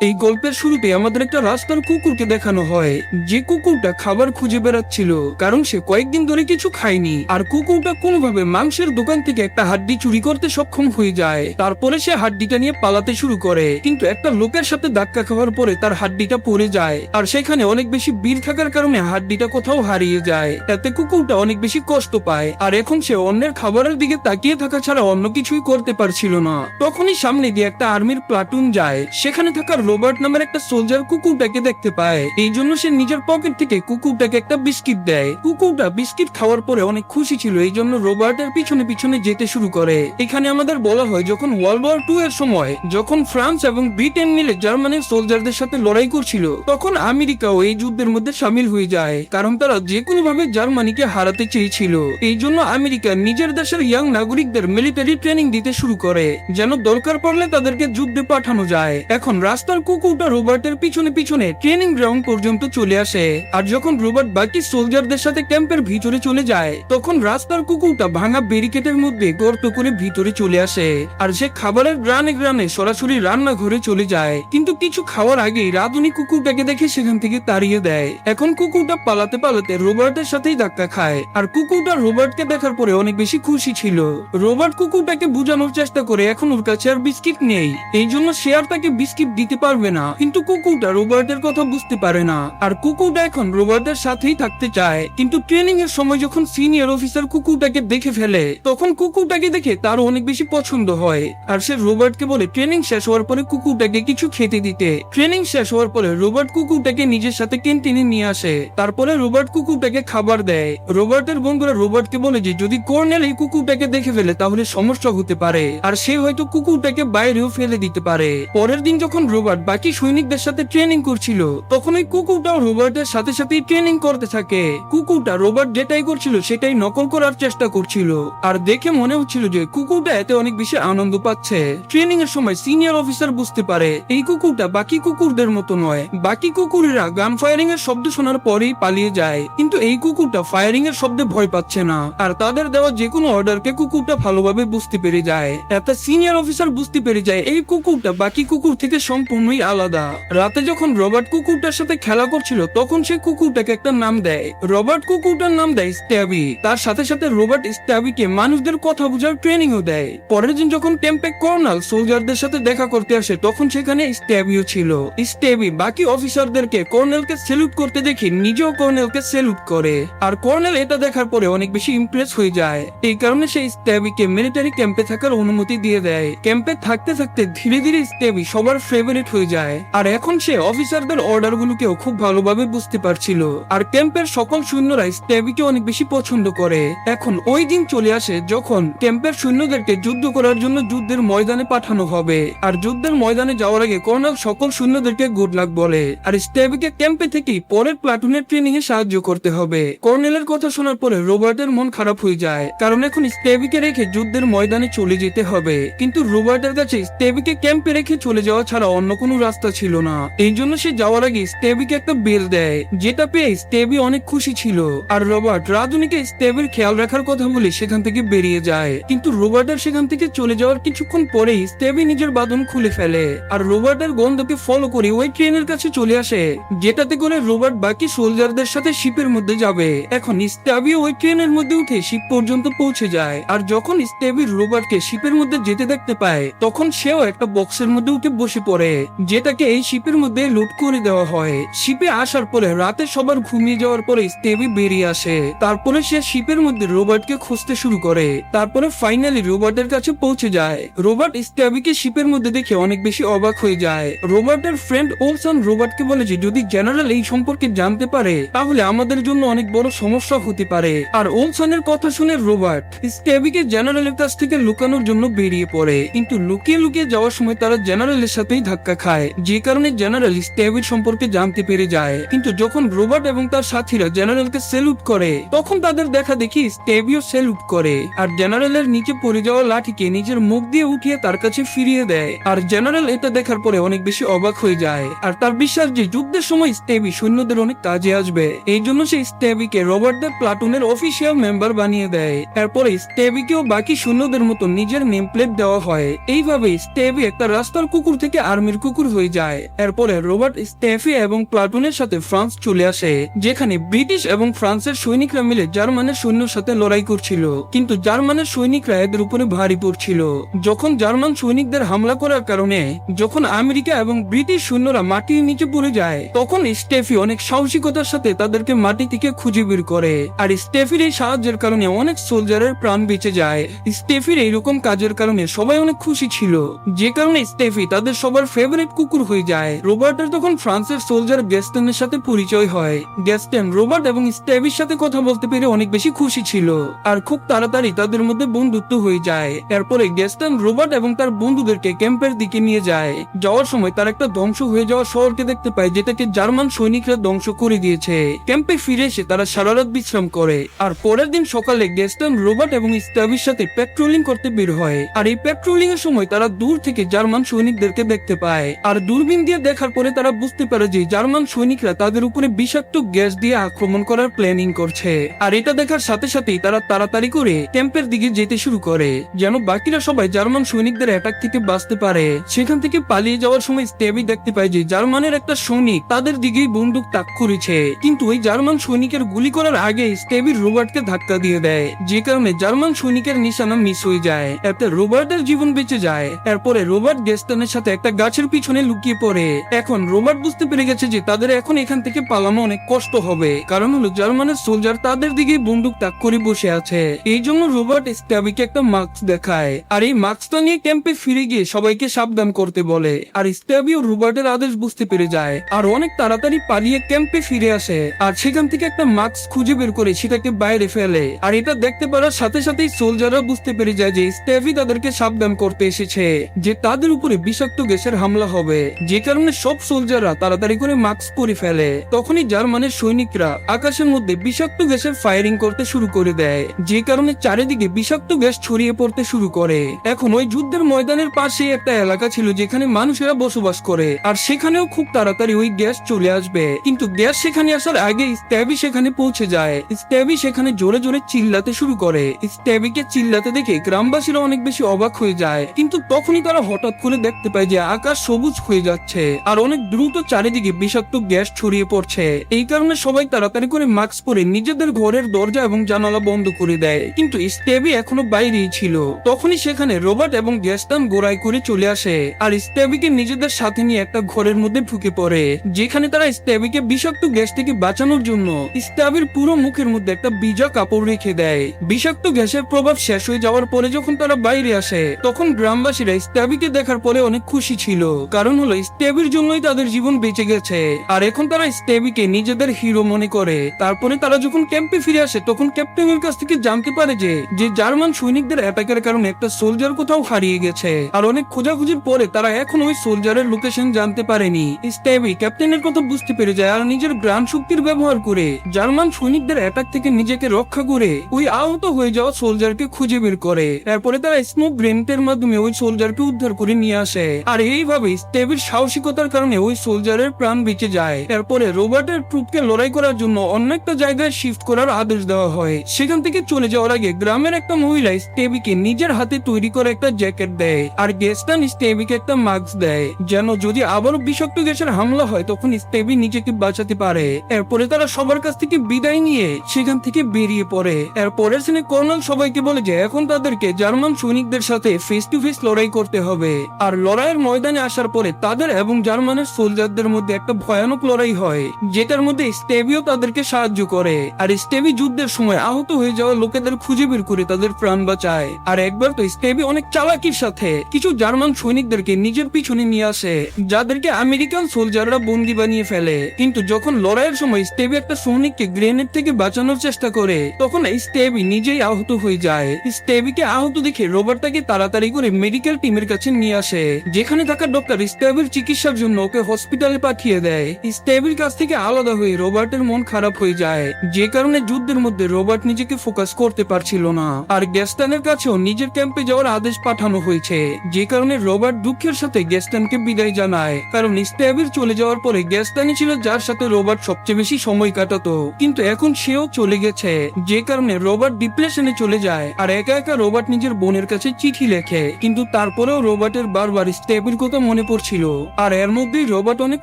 এই গল্পের শুরুতে আমাদের একটা রাস্তার কুকুরকে দেখানো হয়। যে কুকুরটা খাবার খুঁজে বেড়াচ্ছিল, কারণ সে কয়েকদিন ধরে কিছু খায়নি। আর কুকুরটা কোনোভাবে মাংসের দোকান থেকে একটা হাড্ডি চুরি করতে সক্ষম হয়ে যায়। তারপরে সে হাড্ডিটা নিয়ে পালাতে শুরু করে। কিন্তু একটা লোকের সাথে ধাক্কা খাওয়ার পরে তার হাড্ডিটা পড়ে যায়। আর সেখানে অনেক বেশি বীর থাকার কারণে হাড্ডিটা কোথাও হারিয়ে যায়। এতে কুকুরটা অনেক বেশি কষ্ট পায়। আর এখন সে অন্যের খাবারের দিকে তাকিয়ে থাকা ছাড়া অন্য কিছুই করতে পারছিল না। তখনই সামনে দিয়ে একটা আর্মির প্লাটুন যায়। সেখানে থাকা রোবট নামের একটা সোলজার কুকুরটাকে দেখতে পায়। এই জন্য সে নিজের পকেট থেকে কুকুরটাকে একটা বিস্কিট দেয়। কুকুরটা বিস্কিট খাওয়ার পরে অনেক খুশি ছিল, এই জন্য রোবটের পিছনে পিছনে যেতে শুরু করে। এখানে আমাদের বলা হয়, যখন ওয়ার্ল্ড ওয়ার টু এর সময়, যখন ফ্রান্স এবং ব্রিটেন মিলে জার্মানির সোলজারদের সাথে লড়াই করছিল, তখন আমেরিকাও এই যুদ্ধের মধ্যে সামিল হয়ে যায়, কারণ তারা যে কোনো ভাবে জার্মানিকে হারাতে চেয়েছিল। এই জন্য আমেরিকা নিজের দেশের ইয়াং নাগরিকদের মিলিটারি ট্রেনিং দিতে শুরু করে, যেন দরকার পড়লে তাদেরকে যুদ্ধে পাঠানো যায়। এখন রাস্তার কুকুরটা রোবটের পিছনে পিছনে ট্রেনিং গ্রাউন্ড পর্যন্ত চলে আসে। আর যখন রোবট বাকি সোলজারদের সাথে ক্যাম্পের ভিতরে চলে যায়, তখন রাস্তার কুকুরটা ভাঙা ব্যারিকেডের মধ্যে গর্ত করে ভিতরে চলে আসে। আর সে খাবারের গ্রানে গ্রানে সরাসরি রান্নাঘরে চলে যায়। কিন্তু কিছু খাওয়ার আগেই রাধুনি কুকুরটাকে দেখে সেখান থেকে তাড়িয়ে দেয়। এখন কুকুরটা পালাতে পালাতে রোবটের সাথেই ধাক্কা খায়। আর কুকুরটা রোবটকে দেখার পরে অনেক বেশি খুশি ছিল। রোবার্ট কুকুরটাকে বোঝানোর চেষ্টা করে এখন ওর কাছে আর বিস্কিট নেই। এই জন্য সে আর তাকে বিস্কিট দিতে পারবে না। কিন্তু কুকুরটা রোবটের কথা বুঝতে পারে না। আর কুকুরটা এখন রোবটের সাথেই থাকতে চায়। কিন্তু ট্রেনিং এর সময় যখন সিনিয়র অফিসার কুকুরটাকে দেখে ফেলে, তখন কুকুরটাকে দেখে তার অনেক বেশি পছন্দ হয়। আর সে রোবটকে বলে ট্রেনিং শেষ হওয়ার পরে কুকুরটাকে কিছু খেতে দিতে। ট্রেনিং শেষ হওয়ার পরে রোবট কুকুরটাকে নিজের সাথে ক্যান্টিনে নিয়ে আসে। তারপরে রোবট কুকুরটাকে খাবার দেয়। রোবটের বন্ধুরা রোবটকে বলে যে, যদি কর্নেল এই কুকুরটাকে দেখে ফেলে, তাহলে সমস্যা হতে পারে। আর সে হয়তো কুকুরটাকে বাইরেও ফেলে দিতে পারে। পরের দিন যখন রোবট বাকি সৈনিকদের সাথে ট্রেনিং করছিল। তখন ওই কুকুরটাও রোবটের সাথে সাথেই ট্রেনিং করতে থাকে। কুকুরটা রোবট যেটাই করছিল, সেটাই নকল করার চেষ্টা করছিল। আর দেখে মনে হচ্ছিল যে কুকুরটা এতে অনেক বেশি আনন্দ পাচ্ছে। ট্রেনিং এর সময় সিনিয়র অফিসার বুঝতে পারে, এই কুকুরটা বাকি কুকুরদের মতো নয়। বাকি কুকুরেরা গান ফায়ারিং এর শব্দ শোনার পরেই পালিয়ে যায়। কিন্তু এই কুকুরটা ফায়ারিং এর শব্দে ভয় পাচ্ছে না। আর তাদের দেওয়া যে কোনো অর্ডারকে কুকুরটা ভালোভাবে বুঝতে পেরে যায়। একটা সিনিয়র অফিসার বুঝতে পেরে যায়, এই কুকুরটা বাকি কুকুর থেকে সম্পূর্ণই আলাদা। রাতে যখন রবার্ট কুকুরটার সাথে খেলা করছিল, তখন সে কুকুরটাকে একটা নাম দেয়। রবার্ট কুকুরটার নাম দেয় স্ট্যাবি। তার সাথে সাথে রবার্ট স্ট্যাবিকে মানুষদের কথা বোঝার ট্রেনিংও দেয়। পরের দিন যখন ক্যাম্পে কর্নাল সোলজারদের সাথে দেখা করতে আসে, তখন সেখানে স্ট্যাবিও ছিল। স্ট্যাবি বাকি অফিসারদেরকে কর্নেলকে সেলুট করতে দেখে নিজেও কর্নেলকে সেলুট করে। আর কর্নেল এটা দেখার পরে অনেক বেশি ইমপ্রেস হয়ে যায়। এই কারণে সে স্ট্যাবিকে মিলিটারি ক্যাম্পে থাকার অনুমতি দিয়ে দেয়। ক্যাম্পে থাকতে থাকতে ধীরে ধীরে স্ট্যাবি সবার ফেভারিট হয়ে যায়। আর এখন সে অফিসারদের অর্ডার গুলোকেও খুব ভালোভাবে বুঝতে পারছিল। আর ক্যাম্পের সকল সৈন্যরা স্ট্যাবিকে অনেক বেশি পছন্দ করে। এখন ওই দিন চলে আসে যখন ক্যাম্পের সৈন্যদেরকে যুদ্ধ করার জন্য যুদ্ধের ময়দানে পাঠানো হবে। আর যুদ্ধের ময়দানে যাওয়ার আগে কর্নেল সকল সৈন্যদেরকে গুড লাক বলে। আর স্ট্যাবিকে ক্যাম্পে থেকেই পরের প্লাটুনের ট্রেনিং এ সাহায্য করতে হবে। কর্নেলের কথা শোনার পরে রোবার্টের মন খারাপ হয়ে যায়। কারণ এখন স্ট্যাবিকে রেখে যুদ্ধের ময়দানে চলে যেতে হবে। কিন্তু রোবার্টের কাছে স্ট্যাবিকে ক্যাম্পে রেখে চলে যাওয়া ছাড়া অন্য কোনো রাস্তা ছিল না। এই জন্য সে যাওয়ার আগে স্টেবিকে একটা বেল দেয়, যেটা পেয়ে স্টেবি অনেক খুশি ছিল। আর রবার্ট, রাধুনিকে স্টেবির খেয়াল রাখার কথা বলে সেখান থেকে বেরিয়ে যায়। কিন্তু রোবার্টের সেখান থেকে চলে যাওয়ার কিছুক্ষণ পরেই স্টেবি নিজের বাঁধন খুলে ফেলে। আর রোবার্টের গন্ধকে ফলো করে ওই ট্রেনের কাছে চলে আসে, যেটাতে করে রোবার্ট বাকি সোলজারদের সাথে শিপের মধ্যে যাবে। এখন স্টেবি ওই ট্রেনের মধ্যে উঠে শিপ পর্যন্ত পৌঁছে যায়। আর যখন স্টেবি রোবার্টকে শিপের মধ্যে যেতে দেখতে পায়, তখন সেও একটা বক্সের মধ্যে উঠে বসে পড়ে। যেটাকে এই শিপের মধ্যে লুট করে দেওয়া হয়। শিপে আসার পরে রাতে সবার ঘুমিয়ে যাওয়ার পরে স্টেবি বেরিয়ে আসে। তারপরে সে শিপের মধ্যে রোবটকে খুঁজতে শুরু করে। তারপরে ফাইনালি রোবটের কাছে পৌঁছে যায়। রোবট স্টেবিকে শিপের মধ্যে দেখে অনেক বেশি অবাক হয়ে যায়। রোবটের ফ্রেন্ড ওলসন রোবটকে বলে যে, যদি জেনারেল এই সম্পর্কে জানতে পারে, তাহলে আমাদের জন্য অনেক বড় সমস্যা হতে পারে। আর ওলসনের কথা শুনে রোবট স্টেবিকে জেনারেলের কাছ থেকে লুকানোর জন্য বেরিয়ে পড়ে। কিন্তু লুকিয়ে লুকিয়ে যাওয়ার সময় তারা জেনারেলের সাথেই ধাক্কা খায় যে কারণে জেনারেল স্টেবির সম্পর্কে জানতে পেরে যায়। কিন্তু যখন রোবট এবং তার সাথীরা জেনারেলকে সেলুট করে, তখন তাদের দেখা দেখি স্টেবিও সেলুট করে, আর জেনারেলের নিচে পড়ে যাওয়া লাঠিকে নিজের মুখ দিয়ে উঠিয়ে তার কাছে ফিরিয়ে দেয়। আর জেনারেল এটা দেখার পরে অনেক বেশি অবাক হয়ে যায়, আর তার বিশ্বাস যে যুদ্ধের সময় স্টেবি সৈন্যদের অনেক কাজে আসবে। এই জন্য সে স্টেবিকে রবার্টদের প্লাটুনের অফিসিয়াল মেম্বার বানিয়ে দেয়। এরপরে স্টেবিকেও বাকি সৈন্যদের মতো নিজের নেম প্লেট দেওয়া হয়। এইভাবে স্টেবি একটা রাস্তার কুকুর থেকে আর্মির কুকুর হয়ে যায়। এরপরে রোবট স্টেফি এবং প্লাটুনের সাথে ফ্রান্স চলে আসে, যেখানে ব্রিটিশ এবং ফ্রান্সের সৈনিকরা মিলে জার্মানের সৈন্যের সাথে লড়াই করছিল। কিন্তু জার্মানের সৈনিকরা এদের উপরে ভারী পড়ছিল। যখন জার্মান সৈনিকদের হামলা করার কারণে, যখন আমেরিকা এবং ব্রিটিশ সৈন্যরা মাটির নিচে পড়ে যায়, তখন স্টেফি অনেক সাহসিকতার সাথে তাদেরকে মাটি থেকে খুঁজে বের করে। আর স্টেফির এই সাহায্যের কারণে অনেক সোলজারের প্রাণ বেঁচে যায়। স্টেফির এইরকম কাজের কারণে সবাই অনেক খুশি ছিল। যে কারণে স্টেফি তাদের সবার ফেভারিট কুকুর হয়ে যায়। রোবার্টের তখন ফ্রান্সের সোলজার গ্যাস্টেনের সাথে পরিচয় হয়। গ্যাস্টেন রোবার্ট এবং স্টেফির সাথে কথা বলতে পেরে অনেক বেশি খুশি ছিল আর খুব তাড়াতাড়ি তাদের মধ্যে বন্ধুত্ব হয়ে যায়। এরপরে গ্যাস্টেন রোবার্ট এবং তার বন্ধুদেরকে ক্যাম্পের দিকে নিয়ে যায়। যাওয়ার সময় তার একটা ধ্বংস হয়ে যাওয়া শহরকে দেখতে পায়, যেটাকে জার্মান সৈনিকরা ধ্বংস করে দিয়েছে। ক্যাম্পে ফিরে এসে তারা সারা রাত বিশ্রাম করে। আর পরের দিন সকালে গ্যাস্টন রোবার্ট এবং স্টাবির সাথে পেট্রোলিং করতে বের হয়। আর এই পেট্রোলিং এর সময় তারা দূর থেকে জার্মান সৈনিকদেরকে দেখতে পায়। আর দূরবীন দিয়ে দেখার পরে তারা বুঝতে পারে যে জার্মান সৈনিকরা তাদের উপরে বিষাক্ত গ্যাস দিয়ে আক্রমণ করার প্ল্যানিং করছে। আর এটা দেখার সাথে সাথেই তারা তাড়াতাড়ি করে ক্যাম্পের দিকে যেতে শুরু করে, যেন বাকিরা সবাই জার্মান সৈনিকদের অ্যাটাক থেকে বাঁচতে পারে। সেখান থেকে পালিয়ে যাওয়ার সময় স্টেবি দেখতে পায় যে জার্মানের একটা সৈনিক তাদের দিকেই বন্দুক তাক করেছে। কিন্তু ওই জার্মান সৈনিকের গুলি করার আগে স্টেবির রোবটকে ধাক্কা দিয়ে দেয়, যে কারণে জার্মান সৈনিকের নিশানা মিস হয়ে যায়। এতে রোবটের জীবন বেঁচে যায়। এরপরে রোবট গেস্টানের সাথে একটা গাছের পিছনে লুকিয়ে পড়ে। এখন রোবট বুঝতে পেরে গেছে যে তাদের এখন এখান থেকে পালানো অনেক কষ্ট হবে। কারণ হলো জার্মানের সোলজার তাদের দিকে বন্দুক তাক করে বসে আছে। এই জন্য রোবট স্ট্যাবিকে একটা মাস্ক দেখায়। আর এই মাস্কটা নিয়ে ক্যাম্পে ফিরে গিয়ে সবাইকে সাবধান করতে বলে। আর স্ট্যাবিও রোবটের আদেশ বুঝতে পেরে যায়। আর অনেক তাড়াতাড়ি পালিয়ে ক্যাম্পে ফিরে আসে। আর সেখান থেকে একটা মাস্ক খুঁজে বের করে সেটাকে বাইরে ফেলে। আর এটা দেখতে পারার সাথে সাথেই সোলজাররা বুঝতে পেরে যায় যে স্টেফি তাদেরকে সাবধান করতে এসেছে। যে তাদের উপরে বিষাক্ত গ্যাসের হামলা হবে। যে কারণে সব সোলজাররা তাড়াতাড়ি করে মাস্ক পরে ফেলে। তখনই জার্মানের সৈনিকরা আকাশের মধ্যে বিষাক্ত গ্যাসের ফায়ারিং করতে শুরু করে দেয়। যে কারণে চারিদিকে বিষাক্ত গ্যাস ছড়িয়ে পড়তে শুরু করে। এখন ওই যুদ্ধের ময়দানের পাশে একটা এলাকা ছিল যেখানে মানুষেরা বসবাস করে। আর সেখানেও খুব তাড়াতাড়ি ওই গ্যাস চলে আসবে। কিন্তু গ্যাস সেখানে আসার আগে স্ট্যাবি সেখানে পৌঁছে যায়। স্ট্যাবি সেখানে জোরে জোরে চিল্লাতে শুরু করে। স্ট্যাবিকে চিল্লাতে দেখে গ্রামবাসীরা অনেক বেশি অবাক হয়ে যায়। কিন্তু তখনই তারা হঠাৎ করে দেখতে পায় যে আকাশ সবুজ হয়ে যাচ্ছে আর অনেক দ্রুত চারিদিকে বিষাক্ত গ্যাস ছড়িয়ে পড়ছে। এই কারণে সবাই তাড়াতাড়ি করে মাস্ক পরে নিজেদের ঘরের দরজা এবং জানালা বন্ধ করে দেয়। কিন্তু স্ট্যাবি এখনও বাইরেই ছিল। তখনই সেখানে রোবট এবং গ্যাসটান গোড়ায় করে চলে আসে আর স্ট্যাবিকে নিজেদের সাথে নিয়ে একটা ঘরের মধ্যে ঢুকে পড়ে, যেখানে তারা স্ট্যাবিকে বিষাক্ত গ্যাস থেকে বাঁচানোর জন্য স্ট্যাবির পুরো মুখের মধ্যে একটা বিজা কাপড় রেখে দেয়। বিষাক্ত গ্যাসের প্রভাব শেষ হয়ে যাওয়ার পরে যখন তারা বাইরে আসে, তখন গ্রামবাসীরা স্ট্যাবিকে দেখার পরে অনেক খুশি ছিল। কারণ হলো স্ট্যাবির জন্যই তাদের জীবন বেঁচে গেছে। আর এখন তারা স্ট্যাবিকে নিজেদের হিরো মনে করে। তারপরে তারা যখন ক্যাম্পে ফিরে আসে, তখন ক্যাপ্টেনের কাছ থেকে জানতে পারে যে যে জার্মান সৈনিকদের অ্যাটাকের কারণে একটা সোলজার কোথাও হারিয়ে গেছে। আর অনেক খোঁজাখুঁজির পরে তারা এখন ওই সোলজারের লোকেশন জানতে পারেনি। স্ট্যাবি ক্যাপ্টেনের কথা বুঝতে পেরে যায় আর নিজের গ্রাম শক্তির ব্যবহার করে জার্মান সৈনিকদের অ্যাটাক থেকে নিজেকে রক্ষা করে ওই আহত হয়ে যাওয়া সোলজারকে খুঁজে বের করে। এরপরে তারা স্মোক গ্রেনেডের মাধ্যমে ওই সোলজারকে উদ্ধার করে নিয়ে আসে। আর এইভাবে স্টেবির সাহসিকতার কারণে ওই সোলজারের প্রাণ বেঁচে যায়। এরপরে রোবটের ট্রুপকে লড়াই করার জন্য অন্য একটা জায়গায় শিফট করার আদেশ দেওয়া হয়। সেখান থেকে চলে যাওয়ার আগে গ্রামের একটা মহিলা স্টেবিকে নিজের হাতে তৈরি করে একটা জ্যাকেট দেয় আর গেস্টান স্টেবিকে একটা মাস্ক দেয়। যেন যদি আবারও বিষাক্ত গ্যাসের হামলা হয়, তখন স্টেবি নিজেকে বাঁচাতে পারে। এরপরে তারা সবার কাছ থেকে বিদায় নিয়ে সেখান থেকে বেরিয়ে পড়ে। এরপরের সিনে কর্নেল সবাইকে বলে যে, এখন তাদেরকে জার্মান সৈনিকদের সাথে ফেস টু ফেস লড়াই করতে হবে। আর লড়াইয়ের ময়দানে আসার পরে তাদের এবং জার্মানের সোলজারদের মধ্যে একটা ভয়ানক লড়াই হয়, যেটার মধ্যে স্টেবিও তাদেরকে সাহায্য করে। আর স্টেবি যুদ্ধের সময় আহত হয়ে যাওয়া লোকেদের খুঁজে বের করে তাদের প্রাণ বাঁচায়। আর একবার তো স্টেবি অনেক চালাকির সাথে কিছু জার্মান সৈনিকদেরকে নিজের পিছনে নিয়ে আসে, যাদেরকে আমেরিকান সোলজাররা বন্দি বানিয়ে ফেলে। কিন্তু যখন লড়াইয়ের সময় স্টেবি একটা সৈনিককে গ্রেনেড থেকে বাঁচানোর চেষ্টা করে, তখন স্টেবি নিজেই আহত হয়ে যায়। স্টেবিকে আহত দেখে রোবটটাকে তাড়াতাড়ি করে মেডিকেল টিমের কাছে নিয়ে আসে, যেখানে থাকা ডক্টর স্টেবির চিকিৎসার জন্য ওকে হসপিটালে পাঠিয়ে দেয়। স্টেবির কাছ থেকে আলাদা হয়ে রোবটের মন খারাপ হয়ে যায়। যে কারণে যুদ্ধের মধ্যে রোবট নিজেকে ফোকাস করতে পারছিল না। আর গ্যাস্টানের কাছেও নিজের ক্যাম্পে যাওয়ার আদেশ পাঠানো হয়েছে। যে কারণে রোবট দুঃখের সাথে গ্যাস্টানকে বিদায় জানায়। কারণ স্টেবির চলে যাওয়ার পরে গ্যাস্টানি ছিল যার সাথে রোবট সবচেয়ে বেশি সময় কাটাতো। কিন্তু এখন সেও চলে গেছে। যে কারণে রোবট ডিপ্রেশনে চলে যায়। আর একা একা রোবট নিজের বোনের কাছে চিঠি লেখে। কিন্তু তারপরেও রোবটের বারবার স্টেবির কথা মনে মনে পড়ছিল। আর এর মধ্যেই রোবট অনেক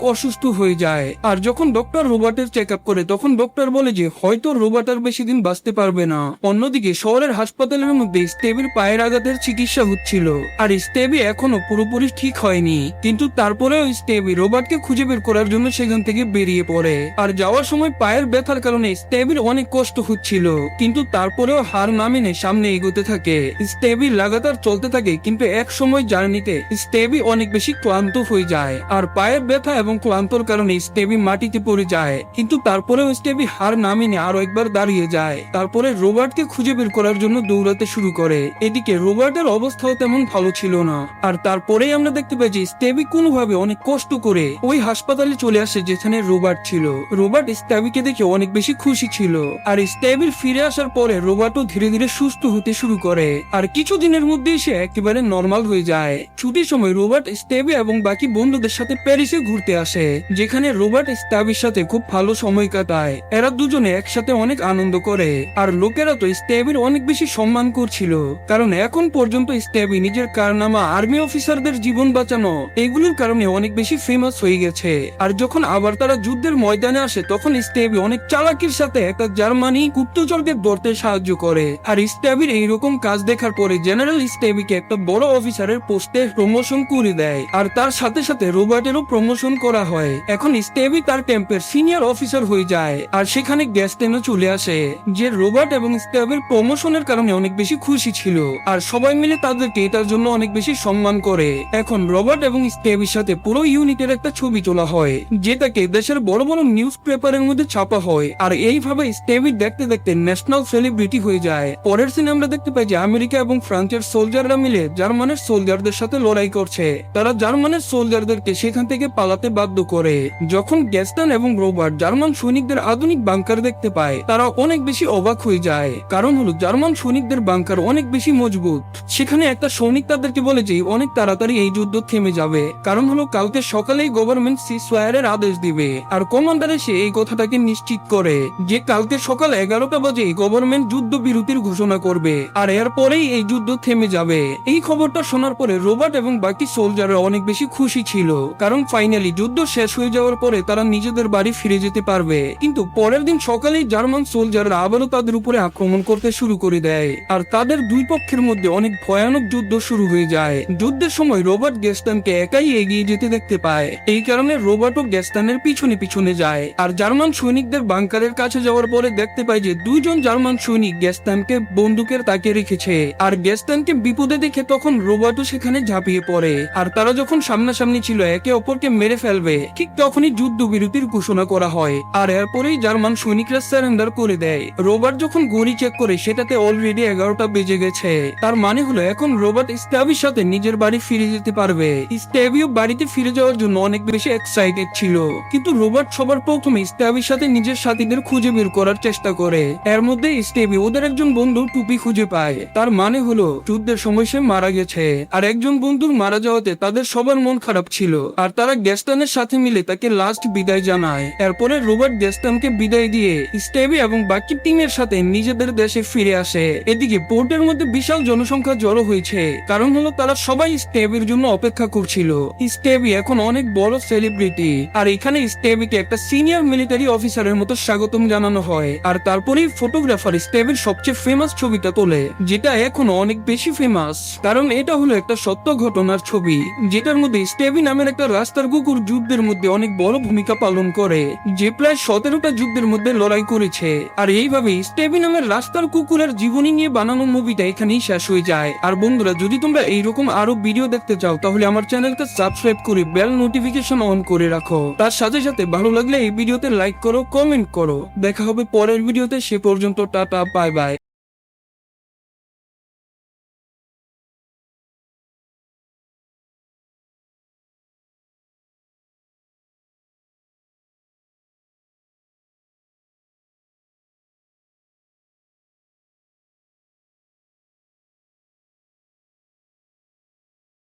অসুস্থ হয়ে যায়। আর যখন ডক্টর রোবটের চেক আপ করে, তখন ডক্টর বলে যে, হয়তো রোবট আর বেশি দিন বাঁচতে পারবে না। অন্যদিকে শহরের হাসপাতালের মধ্যে স্টেবির পায়ের আঘাতের চিকিৎসা হচ্ছিল। আর স্টেবি এখনও পুরোপুরি ঠিক হয়নি। কিন্তু তারপরেও স্টেবি রোবটকে খুঁজে বের করার জন্য সেখান থেকে বেরিয়ে পড়ে। আর যাওয়ার সময় পায়ের ব্যথার কারণে স্টেবির অনেক কষ্ট হচ্ছিল। কিন্তু তারপরেও হার না মেনে সামনে এগোতে থাকে। স্টেবি লাগাতার চলতে থাকে, কিন্তু এক সময় জার্নিতে স্টেবি অনেক বেশি ক্লান্ত হয়ে যায়। আর পায়ের ব্যথা এবং ক্লান্তর কারণে স্টেবি মাটিতে পড়ে যায়। কিন্তু তারপরেও স্টেবি হার না মেনে আরও একবার দাঁড়িয়ে যায়। তারপরে রোবটকে খুঁজে বের করার জন্য দৌড়াতে শুরু করে। এদিকে রোবটের অবস্থাও তেমন ভালো ছিল না। আর তারপরেই আমরা দেখতে পাই যে স্টেবি কোনোভাবে অনেক কষ্ট করে ওই হাসপাতালে চলে আসে যেখানে রোবার্ট ছিল। রোবট স্টেবিকে দেখে অনেক বেশি খুশি ছিল। আর স্টেবির ফিরে আসার পরে রোবটও ধীরে ধীরে সুস্থ হতে শুরু করে। আর কিছু দিনের মধ্যেই সে একেবারে নর্মাল হয়ে যায়। ছুটির সময় রোবার্ট স্টেবি এবং বাকি বন্ধুদের সাথে প্যারিসে ঘুরতে আসে, যেখানে রোবট স্টেবির সাথে খুব ভালো সময় কাটায়। এরা দুজনে একসাথে অনেক আনন্দ করে, আর লোকেরা তো স্টেবির অনেক বেশি সম্মান করছিল, কারণ এখন পর্যন্ত স্টেবি নিজের কারনামা আর্মি অফিসারদের জীবন বাঁচানো, এগুলোর কারণে অনেক বেশি ফেমাস হয়ে গেছে। আর যখন আবার তারা যুদ্ধের ময়দানে আসে, তখন স্টেবি অনেক চালাকির সাথে একটা জার্মানি গুপ্তচরকে ধরতে সাহায্য করে। আর স্টেবির এইরকম কাজ দেখার পরে জেনারেল স্টেবিকে একটা বড় অফিসারের পোস্টে প্রমোশন করে দেয়। আর তার সাথে সাথে রোবটেরও প্রমোশন করা হয়। এখন স্টেবি তার ক্যাম্পের সিনিয়র অফিসার হয়ে যায় আর সেখানে গ্যাস্টেনও চলে আসে, যে রোবট এবং স্টেবির প্রমোশনের কারণে অনেক বেশি খুশি ছিল আর সবাই মিলে তাদেরকে এটার জন্য অনেক বেশি সম্মান করে। এখন রবার্ট এবং স্টেবির সাথে পুরো ইউনিটের একটা ছবি তোলা হয়, যেটাকে দেশের বড় বড় নিউজ পেপারের মধ্যে ছাপা হয় আর এইভাবে স্টেবি দেখতে দেখতে ন্যাশনাল সেলিব্রিটি হয়ে যায়। পরের সিনে আমরা দেখতে পাই যে আমেরিকা এবং ফ্রান্সের সোলজাররা মিলে জার্মানের সোলজারদের সাথে লড়াই করছে। তারা জার্মানের সোলজারদেরকে সেখান থেকে পালাতে বাধ্য করে। যখন গ্যাস্টান এবং রোবার্ট জার্মান সৈনিকদের আধুনিক বাংকার দেখতে পায়, তারা অনেক বেশি অবাক হয়ে যায়। কারণ হলো, জার্মান সৈনিকদের বাংকার অনেক বেশি মজবুত। সেখানে একটা সৈনিক তাদেরকে বলে যে, অনেক তাড়াতাড়ি এই যুদ্ধ থেমে যাবে। কারণ হলো, কালকে সকালেই গভর্নমেন্ট সিসওয়ারের আদেশ দিবে, আর কমান্ডার এসে এই কথাটাকে নিশ্চিত করে যে, কালকে সকাল এগারোটা বাজে গভর্নমেন্ট যুদ্ধ বিরতির ঘোষণা করবে, আর এরপরেই এই যুদ্ধ থেমে যাবে। এই খবরটা শোনার পরে রোবট এবং বাকি সোলজাররা অনেক বেশি খুশি ছিল, কারণ ফাইনালি যুদ্ধ শেষ হয়ে যাওয়ার পরে তারা নিজেদের বাড়ি ফিরে যেতে পারবে। কিন্তু পরের দিন সকালেই জার্মান সোলজাররা আবারও তাদের উপরে আক্রমণ করতে শুরু করে দেয়, আর তাদের দুই পক্ষের মধ্যে অনেক ভয়ানক যুদ্ধ শুরু হয়ে যায়। যুদ্ধের সময় রোবট গেস্টানকে একাই এগিয়ে যেতে দেখতে পায়, এই কারণে রোবটও গেস্টানের পিছনে পিছনে যায়, আর জার্মান সৈনিকদের বাংকারের কাছে যাওয়ার পরে দেখতে পায় যে দুইজন জার্মান সৈনিক গেস্টানকে বন্দুকের তাকে রেখেছে, আর গেস্টানকে বিপদে দেখে তখন রোবটও সেখানে ঝাঁপিয়ে পড়ে, আর তারা যখন সামনাসামনি ছিল, একে অপরকে মেরে ফেলবে, ঠিক তখনই যুদ্ধ বিরতির ঘোষণা করা হয়। আর এরপরেই জার্মান সৈনিকরা সারেন্ডার করে দেয়। রোবট যখন গড়ি চেক করে, সেটাতে অলরেডি এগারোটা বেজে গেছে। তার মানে হলো, এখন রোবট স্ট্যাবির সাথে নিজের বাড়ি ফিরে যেতে পারবে। স্ট্যাবিও বাড়িতে ফিরে যাওয়ার জন্য অনেক বেশি এক্সাইটেড ছিল। কিন্তু রোবট সবার প্রথমে স্ট্যাবির সাথে নিজের সাথীদের খুঁজে বের করার চেষ্টা করে। এর মধ্যে স্টেবি ওদের একজন বন্ধু টুপি খুঁজে পায়। তার মানে হলো, যুদ্ধের সময় সে মারা গেছে। আর একজন বন্ধুর মারা যাওয়াতে তাদের সবার মন খারাপ ছিল, আর তারা গ্যাস্টানের সাথে মিলে তাকে লাস্ট বিদায় জানায়। এরপরে রোবট গ্যাস্টানকে বিদায় দিয়ে স্টেবি এবং বাকি টিমের সাথে নিজেদের দেশে ফিরে আসে। এদিকে পোর্টের মধ্যে বিশাল জনসংখ্যা জড়ো হয়েছে, কারণ হলো তারা সবাই স্টেবির জন্য অপেক্ষা করছিল। স্টেভি এখন অনেক বড় সেলিব্রিটি আর এখানে স্টেবিকে একটা সিনিয়র মিলিটারি অফিসারের মতো স্বাগতম জানানো হয়, আর তারপরেই ফটোগ্রাফার স্টেবির সবচেয়ে ফেমাস ছবিটা তোলে, যেটা এখন অনেক বেশি ফেমাস কারণ এটা হলো একটা সত্য ঘটনার ছবি যেটার মধ্যে স্টেবি নামের একটা রাস্তার কুকুর যুদ্ধের মধ্যে অনেক বড় ভূমিকা পালন করে, যে প্রায় সতেরোটা যুদ্ধের মধ্যে লড়াই করেছে। আর এইভাবে স্টেবি নামের রাস্তার কুকুরের জীবনী নিয়ে বানানো মুভিটা এখানেই শেষ হয়ে যায়। আর বন্ধুরা, যদি তোমরা এইরকম আরও ভিডিও দেখতে চাও, তাহলে আমার চ্যানেলকে সাবস্ক্রাইব করে বেল নোটিফিকেশন অন করে রাখো। তার সাথে সাথে ভালো লাগলে এই ভিডিওতে লাইক করো, কমেন্ট করো। দেখা হবে পরের ভিডিওতে, সে পর্যন্ত টাটা, বাই বাই।